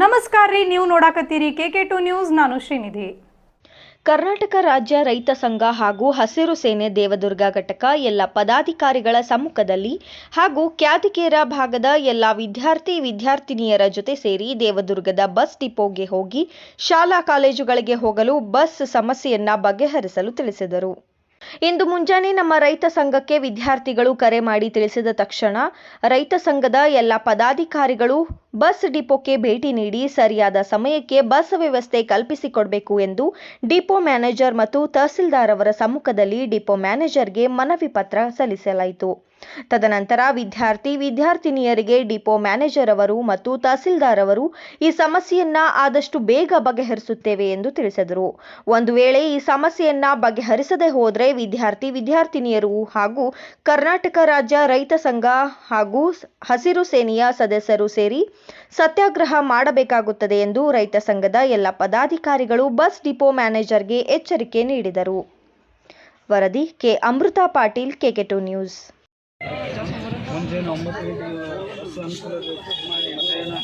ನಮಸ್ಕಾರ ರೀ, ನೀವು ನೋಡಾಕತ್ತೀರಿ ಕೆ ಕೆ ಟು ನ್ಯೂಸ್, ನಾನು ಶ್ರೀನಿಧಿ. ಕರ್ನಾಟಕ ರಾಜ್ಯ ರೈತ ಸಂಘ ಹಾಗೂ ಹಸಿರು ಸೇನೆ ದೇವದುರ್ಗ ಘಟಕ ಎಲ್ಲ ಪದಾಧಿಕಾರಿಗಳ ಸಮ್ಮುಖದಲ್ಲಿ ಹಾಗೂ ಕ್ಯಾತಿಕೇರ ಭಾಗದ ಎಲ್ಲ ವಿದ್ಯಾರ್ಥಿ ವಿದ್ಯಾರ್ಥಿನಿಯರ ಜೊತೆ ಸೇರಿ ದೇವದುರ್ಗದ ಬಸ್ ಡಿಪೋಗೆ ಹೋಗಿ ಶಾಲಾ ಕಾಲೇಜುಗಳಿಗೆ ಹೋಗಲು ಬಸ್ ಸಮಸ್ಯೆಯನ್ನ ಬಗೆಹರಿಸಲು ತಿಳಿಸಿದರು. ಇಂದು ಮುಂಜಾನೆ ನಮ್ಮ ರೈತ ಸಂಘಕ್ಕೆ ವಿದ್ಯಾರ್ಥಿಗಳು ಕರೆ ಮಾಡಿ ತಿಳಿಸಿದ ತಕ್ಷಣ ರೈತ ಸಂಘದ ಎಲ್ಲ ಪದಾಧಿಕಾರಿಗಳು ಬಸ್ ಡಿಪೋಕ್ಕೆ ಭೇಟಿ ನೀಡಿ ಸರಿಯಾದ ಸಮಯಕ್ಕೆ ಬಸ್ ವ್ಯವಸ್ಥೆ ಕಲ್ಪಿಸಿಕೊಡಬೇಕು ಎಂದು ಡಿಪೋ ಮ್ಯಾನೇಜರ್ ಮತ್ತು ತಹಸೀಲ್ದಾರ್ ಅವರ ಸಮ್ಮುಖದಲ್ಲಿ ಡಿಪೋ ಮ್ಯಾನೇಜರ್ಗೆ ಮನವಿ ಪತ್ರ ಸಲ್ಲಿಸಲಾಯಿತು. ತದನಂತರ ವಿದ್ಯಾರ್ಥಿ, ವಿದ್ಯಾರ್ಥಿನಿಯರಿಗೆ ಡಿಪೋ ಮ್ಯಾನೇಜರ್ ಅವರು ಮತ್ತು ತಹಸೀಲ್ದಾರ್ ಅವರು ಈ ಸಮಸ್ಯೆಯನ್ನ ಆದಷ್ಟು ಬೇಗ ಬಗೆಹರಿಸುತ್ತೇವೆ ಎಂದು ತಿಳಿಸಿದರು. ಒಂದು ವೇಳೆ ಈ ಸಮಸ್ಯೆಯನ್ನ ಬಗೆಹರಿಸದೆ ಹೋದರೆ ವಿದ್ಯಾರ್ಥಿ, ವಿದ್ಯಾರ್ಥಿನಿಯರು ಹಾಗೂ ಕರ್ನಾಟಕ ರಾಜ್ಯ ರೈತ ಸಂಘ ಹಾಗೂ ಹಸಿರು ಸೇನೆಯ ಸದಸ್ಯರು ಸೇರಿ ಸತ್ಯಾಗ್ರಹ ಮಾಡಬೇಕಾಗುತ್ತದೆ ಎಂದು ರೈತ ಸಂಘದ ಎಲ್ಲ ಪದಾಧಿಕಾರಿಗಳು, ಬಸ್ ಡಿಪೋ ಮ್ಯಾನೇಜರ್ಗೆ ಎಚ್ಚರಿಕೆ ನೀಡಿದರು. ವರದಿ K. Amrutha Patil K K two news. ಮುಂಜಾನೆ ಒಂಬತ್ತು ಗಂಟೆಗೆ ಬಸ್ ಅನುಕೂಲ ಮಾಡಿ ಮಧ್ಯಾಹ್ನ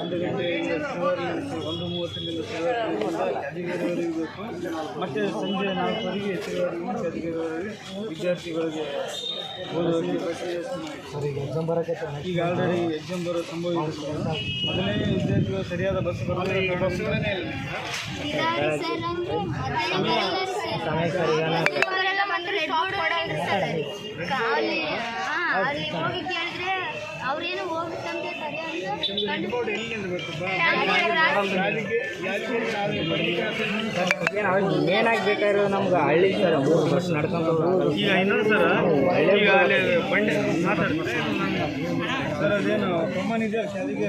ಒಂದು ಗಂಟೆಯಿಂದ ಶಿವರ್ ಒಂದು ಮೂವತ್ತರಿಂದ ಸೇವೆ ಕ್ಯಾದಿಗೇರಿಯವರೆಗೆ ಬೇಕು ಮತ್ತು ಸಂಜೆ ನಾಲ್ಕುವರೆಗೆ ಶಿವರಿಗೆ ಕ್ಯಾದಿಗೇರಿಯವರೆಗೆ ವಿದ್ಯಾರ್ಥಿಗಳಿಗೆ ಓದೋರಿಗೆ ಎಕ್ಸಾಮ್ ಬರೋಕ್ಕೆ ಈಗ ಆಲ್ರೆಡಿ ಎಕ್ಸಾಮ್ ಬರೋ ಸಂಭವ ಸರ್. ಮೊದಲನೇ ವಿದ್ಯಾರ್ಥಿಗಳು ಸರಿಯಾದ ಬಸ್ ಬಸ್ಗಳೇ ಇಲ್ಲ ಹೋಗಿ ಕೇಳಿದ್ರೆ ಅವ್ರೇನು ಹೋಗ್ಬೇಕಂತ ಸರಿ ಮೇನ್ ಆಗಿ ಬೇಕಾಗಿರೋದು ನಮ್ಗೆ ಹಳ್ಳಿ ಸರ್ ಮೂರು ಬಸ್ ನಡ್ಕೊಂಡು ಈಗ ಇನ್ನೊಂದು ಸರ ಈಗ ಅಲ್ಲಿ ಬಂಡೆ ಮಾತಾಡ್ತಾರೆ. ಸರ್ ಅದೇನು ಕಮ್ಮನ್ ಇದೆ ಶಾಲೆಗೆ